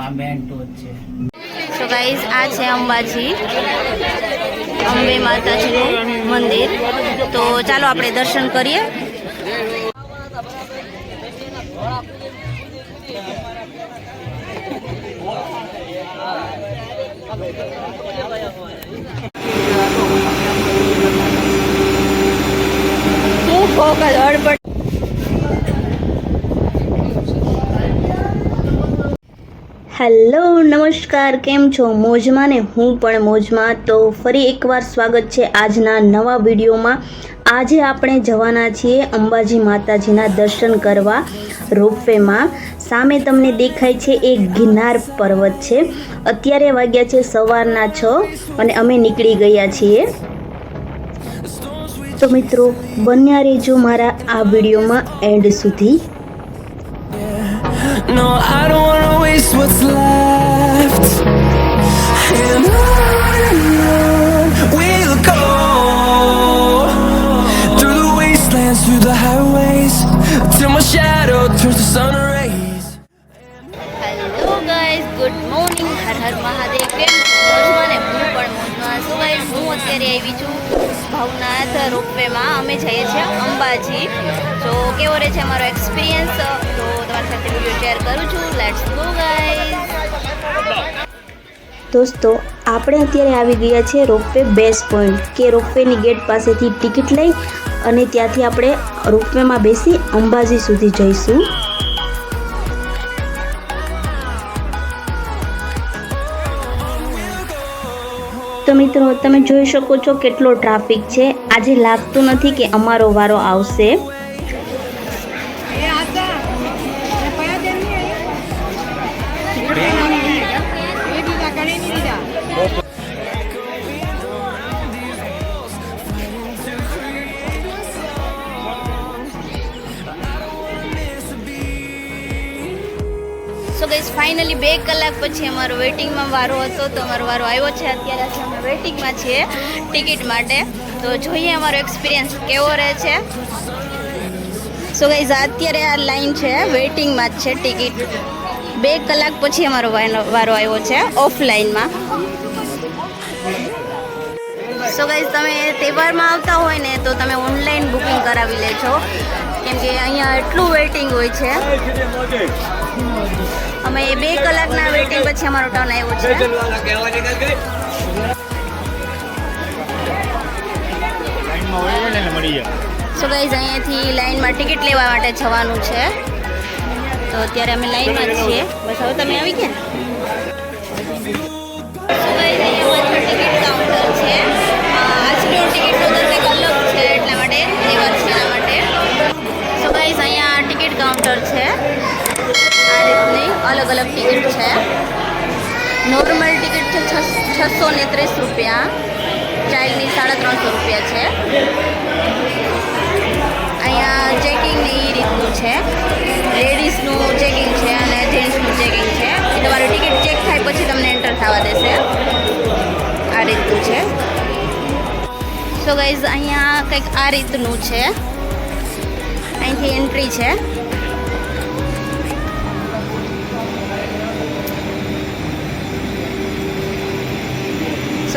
આ મેન ટોચ છે તો ગાઈઝ આ છે અંબાજી અંબે માતાજીનું મંદિર તો ચાલો આપણે દર્શન કરીએ હું ફોકસ અડપડ હેલો, નમસ્કાર, કેમ છો? મોજમાં ને હું પણ મોજમાં. તો ફરી એકવાર સ્વાગત છે આજના નવા વિડીયોમાં. આજે આપણે જવાના છીએ અંબાજી માતાજીના દર્શન કરવા રોપવેમાં. સામે તમને દેખાય છે એ ગિરનાર પર્વત છે. અત્યારે વાગ્યા છે સવારના છ અને અમે નીકળી ગયા છીએ. તો મિત્રો, બન્યા રહેજો મારા આ વિડીયોમાં એન્ડ સુધી. No, I don't wanna waste what's left. And on and on we'll go through the wastelands, through the highways, till my shadow turns to sun rays. Hello guys good morning Har Har Mahadev કેમ છો? મોજમાં ને હું પણ મોજમાં છું guys હું અત્યારે આવી છું ભવનાથ રોપવેમાં અમે જઈએ છીએ અંબાજી તો કેવો રહે છે અમારો એક્સપિરિયન્સ તો તમારી સાથે વીડિયો શેર કરું છું. લેટ્સ ગો ગાઈઝ દોસ્તો, આપણે અત્યારે આવી ગયા છે રોપવે બેસ્ટ પોઈન્ટ કે રોપવેની ગેટ પાસેથી ટિકિટ લઈ અને ત્યાંથી આપણે રોપવેમાં બેસી અંબાજી સુધી જઈશું. તો મિત્રો, તમે જોઈ શકો છો કેટલો ટ્રાફિક છે. આજે લાગતું નથી કે અમારો વારો આવશે. સો ગઈસ ફાઇનલી બે કલાક પછી અમારો વેઇટિંગમાં વારો હતો, તો અમારો વારો આવ્યો છે. અત્યારે અમે વેઇટિંગમાં છીએ ટિકિટ માટે. તો જોઈએ અમારો એક્સપિરિયન્સ કેવો રહે છે. સો ગઈઝ અત્યારે આ લાઈન છે વેઇટિંગમાં જ છે ટિકિટ. બે કલાક પછી અમારો વારો આવ્યો છે ઓફલાઈનમાં સો ગાઈઝ તમે તહેવારમાં આવતા હોય ને, તો તમે ઓનલાઈન બુકિંગ કરાવી લેજો. કેમ કે અહીંયા એટલું વેઇટિંગ હોય છે. અમે બે કલાકના વેઇટિંગ પછી અમારો ટર્ન આવ્યો છે. સો ગાઈઝ અહીંયાથી લાઈનમાં ટિકિટ લેવા માટે જવાનું છે. તો અત્યારે અમે લાઈનમાં જ છીએ. બસ હવે તમે આવી ગયા? સો ગાઈઝ અહીંયા ટિકિટ કાઉન્ટર છે. આજનો ટિકિટનો દર કંઈક અલગ છે એટલા છે એના માટે. સો ગાઈઝ અહીંયા ટિકિટ કાઉન્ટર છે. આ રીતની અલગ અલગ ટિકિટ છે. નોર્મલ ટિકિટ છે છસો ને ત્રીસ રૂપિયા. ચાઇલ્ડની સાડા ત્રણસો રૂપિયા છે. અહીંયા ચેકિંગ ને એ રીતનું છે. લેડીઝનું ચેકિંગ છે અને જેન્ટ્સનું ચેકિંગ છે. એ તમારું ટિકિટ ચેક થાય પછી તમને એન્ટર થવા દેશે. આ રીતનું છે. સો ગાઈઝ અહીંયા કંઈક આ રીતનું છે. અહીંથી એન્ટ્રી છે.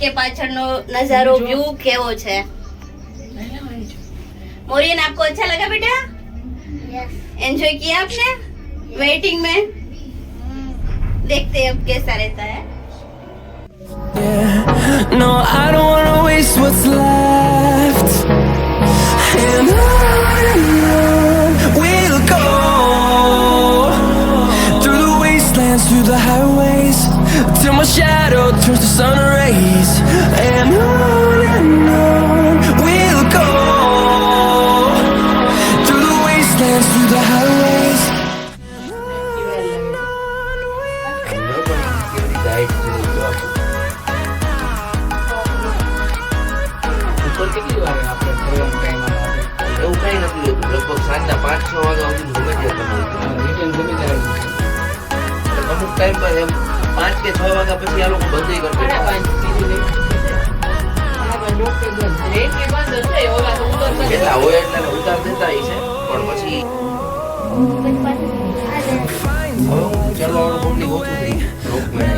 કે પાછળનો નજારો વ્યૂ કેવો છે मोरियन आपको अच्छा लगा बेटा एंजॉय किया आपने वेटिंग में देखते हैं अब कैसा रहता है Yeah. No, I don't wanna waste what's left. And on and on we'll go through the wastelands, through the highways, till my shadow turns to sun rays. કેટલી વાર આપણે ફરવાનો ટાઈમ આવે? એવું કઈ નથી લેતું લગભગ સાંજના પાંચ છ વાગ્યા સુધી ગમે ત્યાં રિટર્ન ગમે ત્યારે અમુક ટાઈમ પર એમ પાંચ કે છ વાગ્યા પછી આ લોકો બંધ કરતો કેટલા હોય એટલે ઉતાર દેતા હશે પણ પછી હવે હું ચાલવાવાળું ઓછું થઈ ગયું. રોકમાં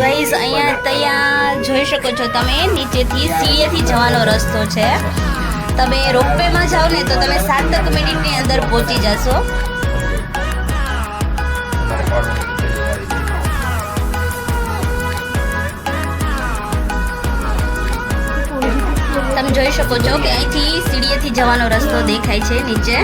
ગાઈઝ અહીંયા ત્યાં જોઈ શકો છો તમે, નીચેથી સીએથી જવાનો રસ્તો છે તમે રોપવેમાં જાઓ ને તો તમે સાતક મિનિટની અંદર પહોંચી જશો. તમે જોઈ શકો છો કે અહીંથી સીડીએથી જવાનો રસ્તો દેખાય છે નીચે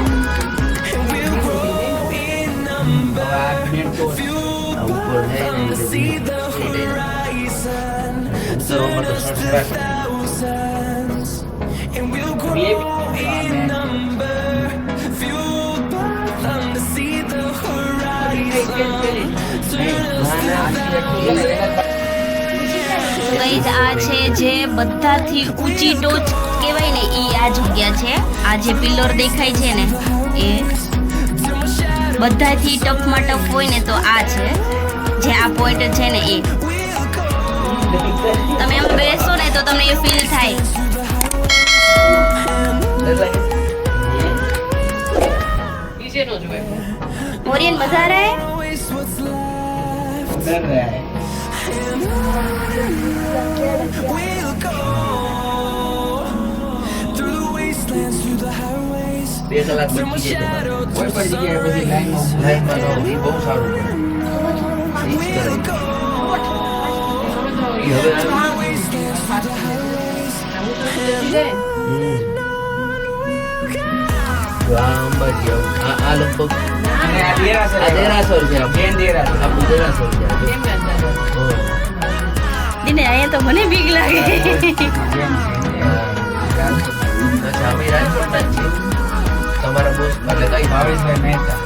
આ તો છે જે બધાથી ઊંચી ટોચ કહેવાય ને એ આ જગ્યા છે. આ જે પિલ્લર દેખાય છે ને એ બધાથી ટફમાં ટફ હોય ને તો આ છે. જે આ પોઈન્ટ છે ને એ તમે એમ બેસો ને તો તમને એ ફીલ થાય નીચે નો જોવે. મોરિયન મજા આ રહા હે Waste what's left. ડર રહ્યા હે. We'll go through the wastelands, through the highways, બે કલાક till my બચી જાય shadow કોઈ turns પણ જગ્યાએ પછી લાઈનમાં લાઈનમાં તો એ બહુ સારું પડે. એ જ એ હવે આવી. હમ. આ આ લગભગ બેન દેરાસર. આપણું. દિને અહીંયા તો મને બીક લાગે. અચ્છા અમે તમારા બોસ એટલે કઈ ભાવેશભાઈ મહેતા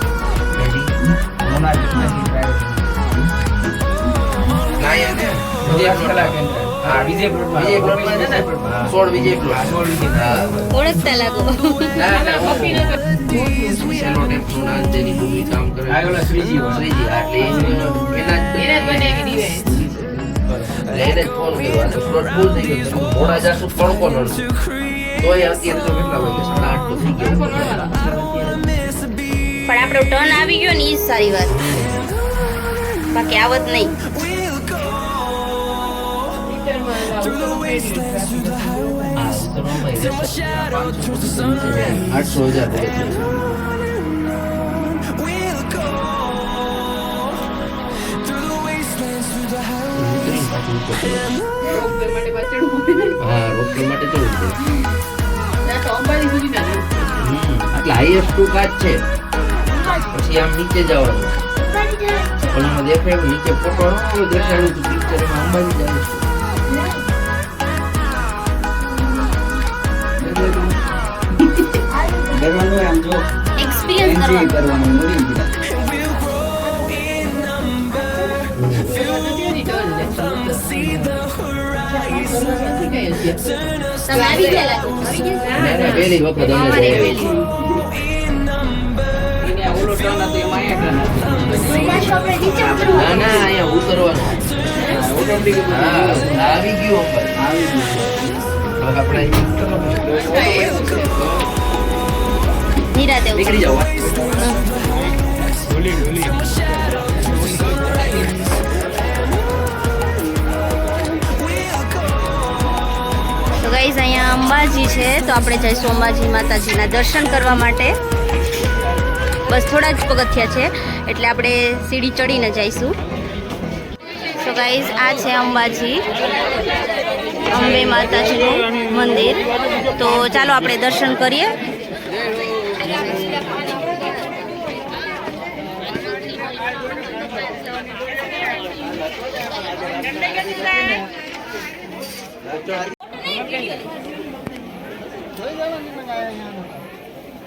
ઓળખતા લાગો. ના ના હું સેલો ટેપનું ના જેની ભૂમિ કામ કરે આ શ્રીજી શ્રીજી એટલે એ એના જ એને જ બનાવી દીધી. એટલે એને જ ફોન કર્યો. અને સ્લોટ ફૂલ થઈ ગયો. તમે મોડા જાશું તડકો નડશે તોય અત્યારે તો કેટલા વાગે સાડા આઠ તો થઈ ગયા. પણ આપણો ટર્ન આવી ગયો ને એ જ સારી વાત. બાકી આવત નહીં. તો અંબાજી સુધી ના જવું. હમ, એટલે હાઈએસ્ટ ટુ કાચ છે પછી આમ નીચે જવાનું પણ આમાં દેખાયું નીચે ફોટો આવ્યો દેખાડ્યું હતું પિક્ચર એમાં અંબાજી જાય કરવાનું આમ જો એક્સપિરિયન્સ કરવાનું મળી ગયા આવી ગયા આવી ગયા ના, ના, પહેલી વખત. ના ના અહીંયા ઉતરવાનું આવી ગયું આપણે નિરાતે નીકળી ઉતરો. જાઓ તો ગાઈઝ અહીંયા અંબાજી છે તો આપણે જઈશું અંબાજી માતાજીના દર્શન કરવા માટે. બસ થોડા જ પગથિયા છે એટલે આપણે સીડી ચડીને જઈશું. તો ગાઈઝ આ છે અંબાજી અંબે માતાજીનું મંદિર. તો ચાલો આપણે દર્શન કરીએ. જોઈ લેવાની મજા આવે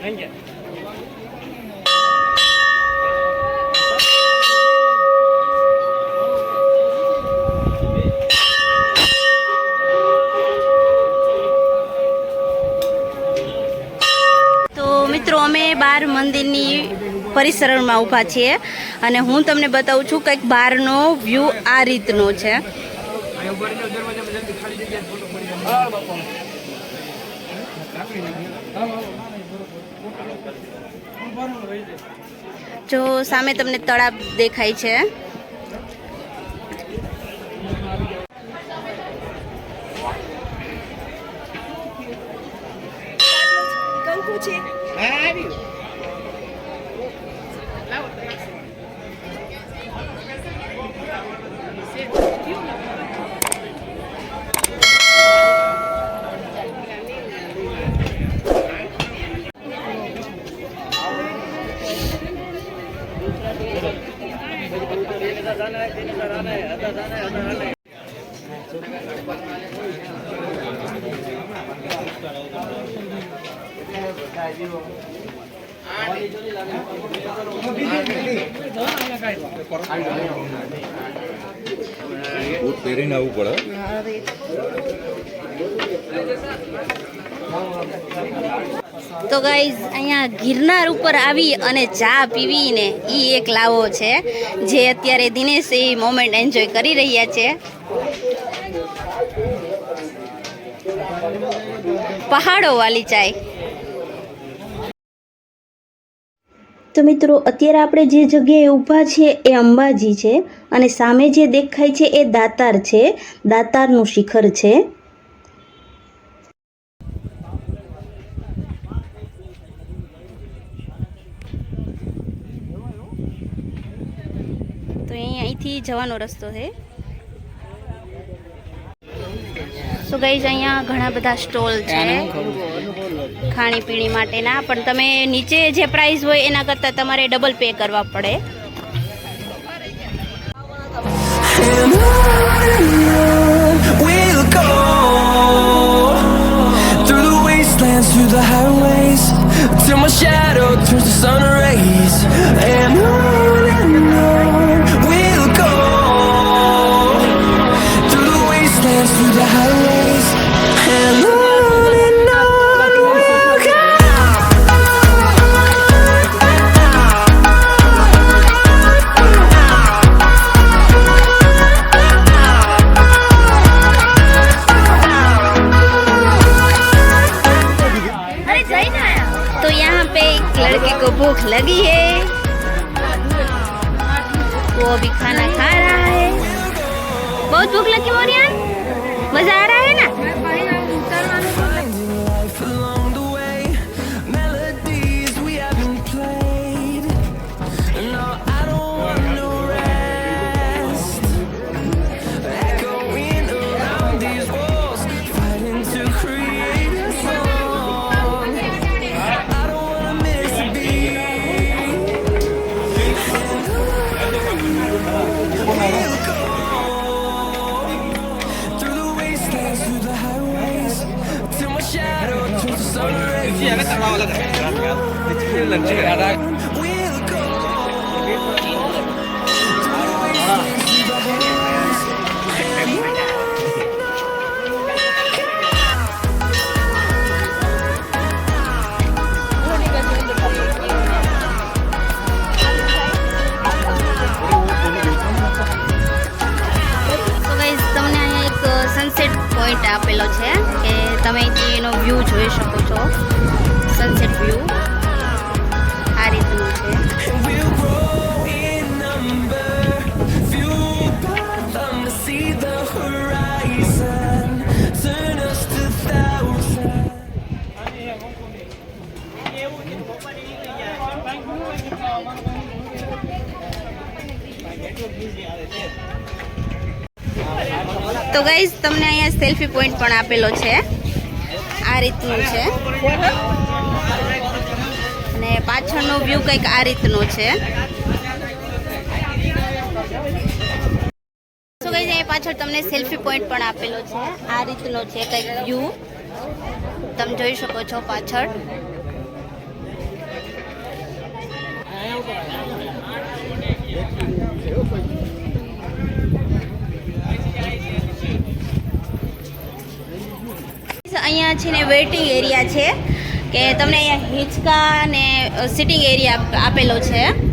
અહીંયા અમે મંદિરની પરિસરણમાં ઊભા છીએ અને હું તમને બતાવું છું કંઈક બહારનો વ્યૂ આ રીતનો છે. જો સામે તમને તળાવ દેખાય છે. પહેરીને આવવું પડે. તો ગાઈઝ અહીંયા ગિરનાર ઉપર આવી અને ચા પીવીને એ એક લાવો છે, જે અત્યારે દિનેશ એ મોમેન્ટ એન્જોય કરી રહ્યા છે. પહાડો વાલી ચાય. તો મિત્રો, અત્યારે આપણે જે જગ્યાએ ઊભા છીએ એ અંબાજી છે અને સામે જે દેખાય છે એ દાતાર છે. દાતારનું શિખર છે. તો અહીં અહીંથી જવાનો રસ્તો છે. સો ગાઈઝ અહીંયા ઘણા બધા સ્ટોલ છે ખાણીપીણી માટેના પણ તમે નીચે જે પ્રાઇસ હોય એના કરતાં તમારે ડબલ પે કરવા પડે Through the wastelands, through the highways Till my shadow turns to sun rays And on and on we'll go Through the wastelands, through the highways friends selfie point પણ આપેલો છે. આ રીતનું છે. અને પાછળનો વ્યૂ કંઈક આ રીતનો છે. તો ગાઈઝ, અહીંયા પાછળ તમને સેલ્ફી પોઈન્ટ પણ આપેલો છે. આ રીતનો છે કંઈક વ્યૂ. તમે જોઈ શકો છો પાછળ. અહીંયા છે ને વેઇટિંગ એરિયા છે, કે તમને અહીંયા હિંચકા ને સિટિંગ એરિયા આપેલો છે.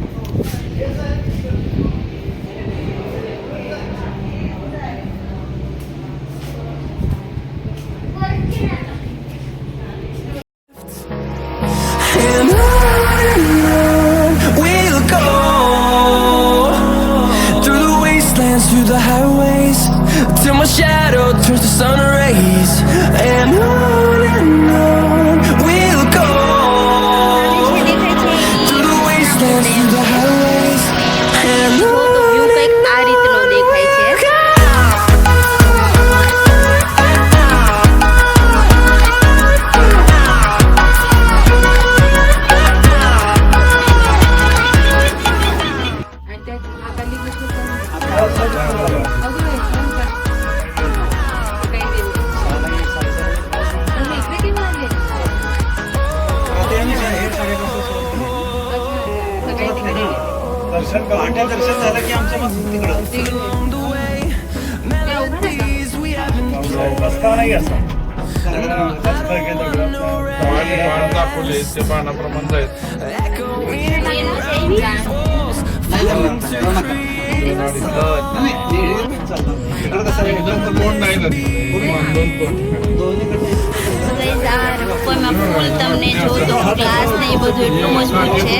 રસ્તોમાં ફૂલ તમને જો તો ગ્લાસ ને એ બધું એટલું મજબૂત છે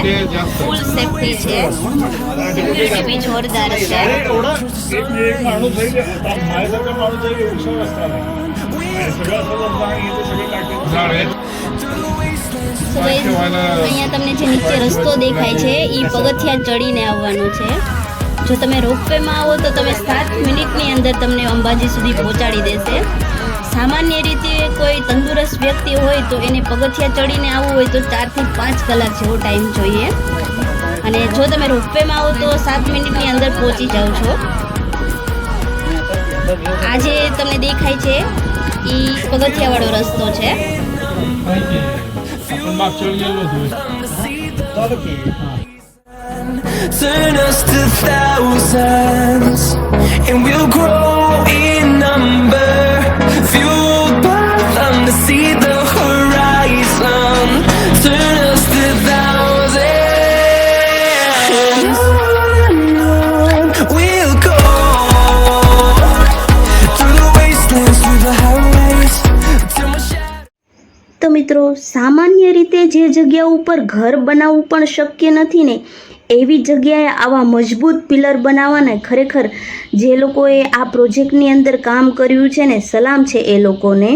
ફૂલ સેફટી છે સિક્યુરિટી બી જોરદાર છે સો એ અહીંયા તમને જે નીચે રસ્તો દેખાય છે, એ પગથિયા ચડીને આવવાનો છે. જો તમે રોપવેમાં આવો તો તમે સાત મિનિટની અંદર તમને અંબાજી સુધી પહોંચાડી દેશે. સામાન્ય રીતે કોઈ તંદુરસ્ત વ્યક્તિ હોય તો એને પગથિયા ચડીને આવવું હોય તો ચારથી પાંચ કલાક જેવો ટાઈમ જોઈએ. અને જો તમે રોપવેમાં આવો તો સાત મિનિટની અંદર પહોંચી જાઓ છો. આજે તમને દેખાય છે એ પગથિયાવાળો રસ્તો છે. मागच्या वेळी गेलो होतो turn us to thousands, and we'll grow in number, fueled by them to see the horizon. મિત્રો સામાન્ય રીતે જે જગ્યા ઉપર ઘર બનાવવું પણ શક્ય નથી ને એવી જગ્યાએ આવા મજબૂત પિલર બનાવવાને ખરેખર જે લોકોએ આ પ્રોજેક્ટની અંદર કામ કર્યું છે ને સલામ છે એ લોકોને.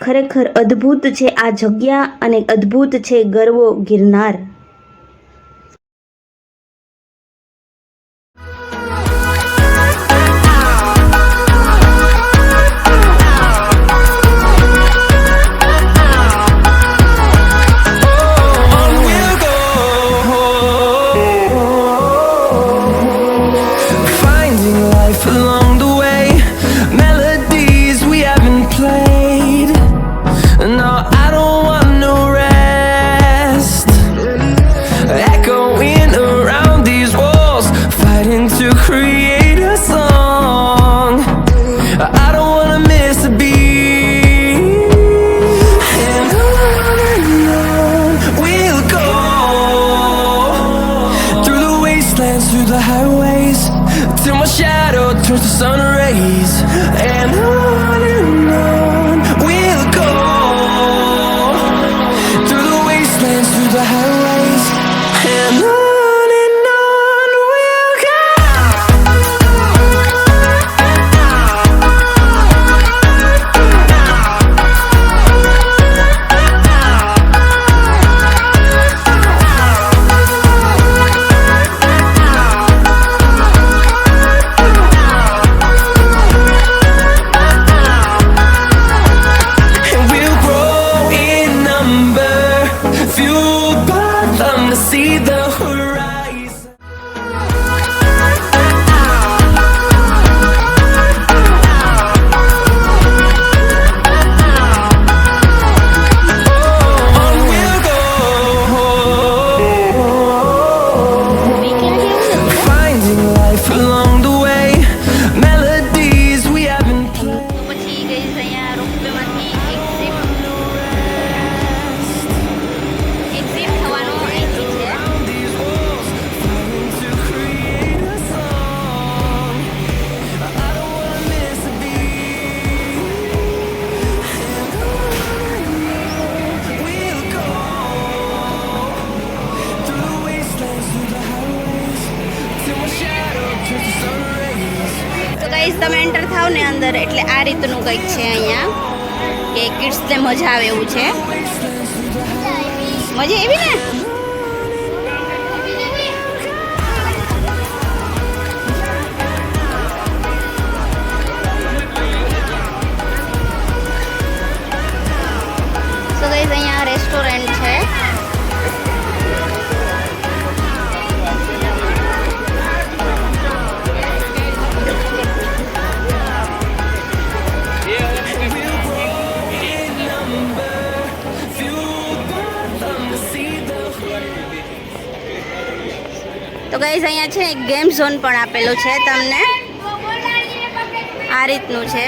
ખરેખર અદ્ભુત છે આ જગ્યા અને અદ્ભુત છે ગર્વો ગિરનાર. એવું છે? એક ગેમ ઝોન પણ આપેલો છે તમને. આ રીતનું છે.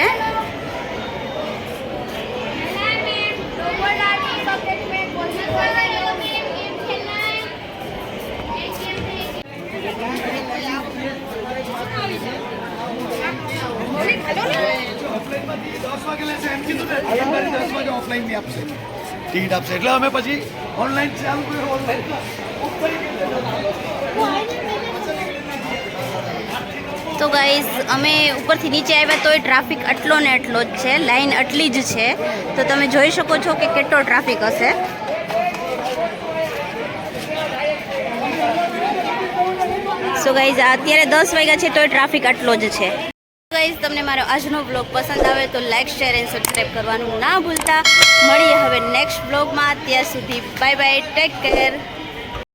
એટલે અમે પછી ઓનલાઈન ચાલુ ઓનલાઈન તો ગાઈઝ અમે ઉપરથી નીચે આવ્યા તોય ટ્રાફિક આટલો ને આટલો જ છે. લાઈન આટલી જ છે. તો તમે જોઈ શકો છો કે કેટલો ટ્રાફિક હશે. સો ગાઈઝ અત્યારે દસ વાગ્યા છે તોય ટ્રાફિક આટલો જ છે. ગાઈઝ તમને મારો આજનો બ્લોગ પસંદ આવે તો લાઈક શેર એન્ડ સબસ્ક્રાઈબ કરવાનું ના ભૂલતા. મળીએ હવે નેક્સ્ટ બ્લોગમાં ત્યાં સુધી બાય બાય ટેક કેર